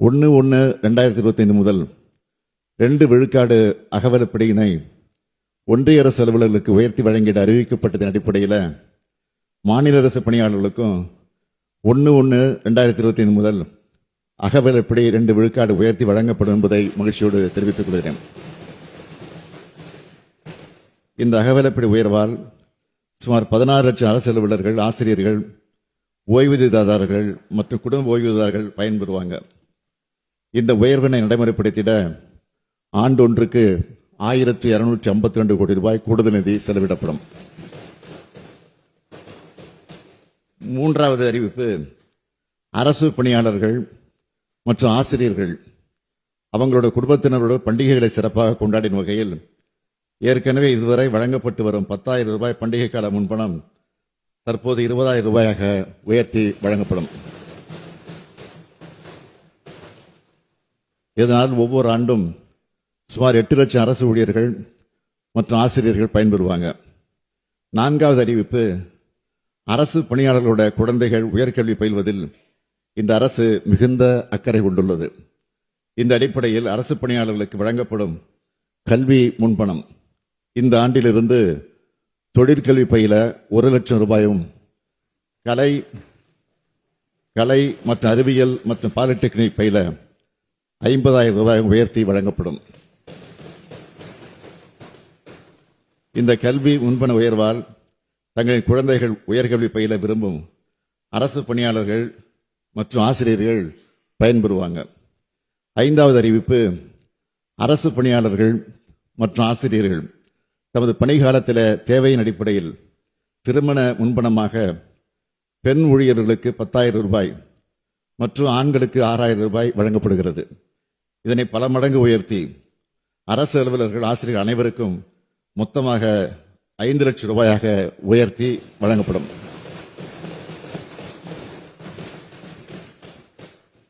ஒன்று ஒன்று ரெண்டாயிரத்தி இருபத்தைந்து முதல் ரெண்டு விழுக்காடு அகவலப்படியினை ஒன்றிய அரசு அலுவலர்களுக்கு உயர்த்தி வழங்கிட அறிவிக்கப்பட்டதன் அடிப்படையில் மாநில அரசு பணியாளர்களுக்கும் ஒன்று ஒன்று ரெண்டாயிரத்தி இருபத்தைந்து முதல் அகவலப்படி ரெண்டு விழுக்காடு உயர்த்தி வழங்கப்படும் என்பதை மகிழ்ச்சியோடு தெரிவித்துக் கொள்கிறேன். இந்த அகவலப்படி உயர்வால் சுமார் பதினாறு லட்சம் அரசு அலுவலர்கள் ஆசிரியர்கள் ஓய்வூதியதாரர்கள் மற்றும் குடும்ப ஓய்வூதியதாரர்கள் பயன்பெறுவாங்க. இந்த உயர்வினை நடைமுறைப்படுத்திட ஆண்டொன்றுக்கு ஆயிரத்தி இருநூற்றி ஐம்பத்தி ரெண்டு கோடி ரூபாய் கூடுதல் நிதி செலவிடப்படும். மூன்றாவது அறிவிப்பு அரசு பணியாளர்கள் மற்றும் ஆசிரியர்கள் அவங்களோட குடும்பத்தினரோட பண்டிகைகளை சிறப்பாக கொண்டாடின வகையில் ஏற்கனவே இதுவரை வழங்கப்பட்டு வரும் பத்தாயிரம் ரூபாய் பண்டிகை கால முன்பணம் தற்போது இருபதாயிரம் ரூபாயாக உயர்த்தி வழங்கப்படும். இதனால் ஒவ்வொரு ஆண்டும் சுமார் எட்டு லட்சம் அரசு ஊழியர்கள் மற்றும் ஆசிரியர்கள் பயன்பெறுவாங்க. நான்காவது அறிவிப்பு அரசு பணியாளர்களோட குழந்தைகள் உயர்கல்வி பயில்வதில் இந்த அரசு மிகுந்த அக்கறை கொண்டுள்ளது. இந்த அடிப்படையில் அரசு பணியாளர்களுக்கு வழங்கப்படும் கல்வி முன்பணம். இந்த ஆண்டிலிருந்து தொழிற்கல்வி பயில ஒரு லட்சம் ரூபாயும் கலை கலை மற்றும் அறிவியல் மற்றும் பாலிடெக்னிக் பயில ஐம்பதாயிரம் ரூபாய் உயர்த்தி வழங்கப்படும். இந்த கல்வி முன்பண உயர்வால் தங்களின் குழந்தைகள் உயர்கல்வி பயில விரும்பும் அரசு பணியாளர்கள் மற்றும் ஆசிரியர்கள் பயன்பெறுவாங்க. ஐந்தாவது அறிவிப்பு அரசு பணியாளர்கள் மற்றும் ஆசிரியர்கள் தமது பணிகாலத்தில் தேவையின் அடிப்படையில் திருமண முன்பணமாக பெண் ஊழியர்களுக்கு பத்தாயிரம் ரூபாய் மற்றும் ஆண்களுக்கு ஆறாயிரம் ரூபாய் வழங்கப்படுகிறது. இதனை பல மடங்கு உயர்த்தி அரசு அலுவலர்கள் ஆசிரியர்கள் அனைவருக்கும் மொத்தமாக ஐந்து லட்சம் ரூபாயாக உயர்த்தி வழங்கப்படும்.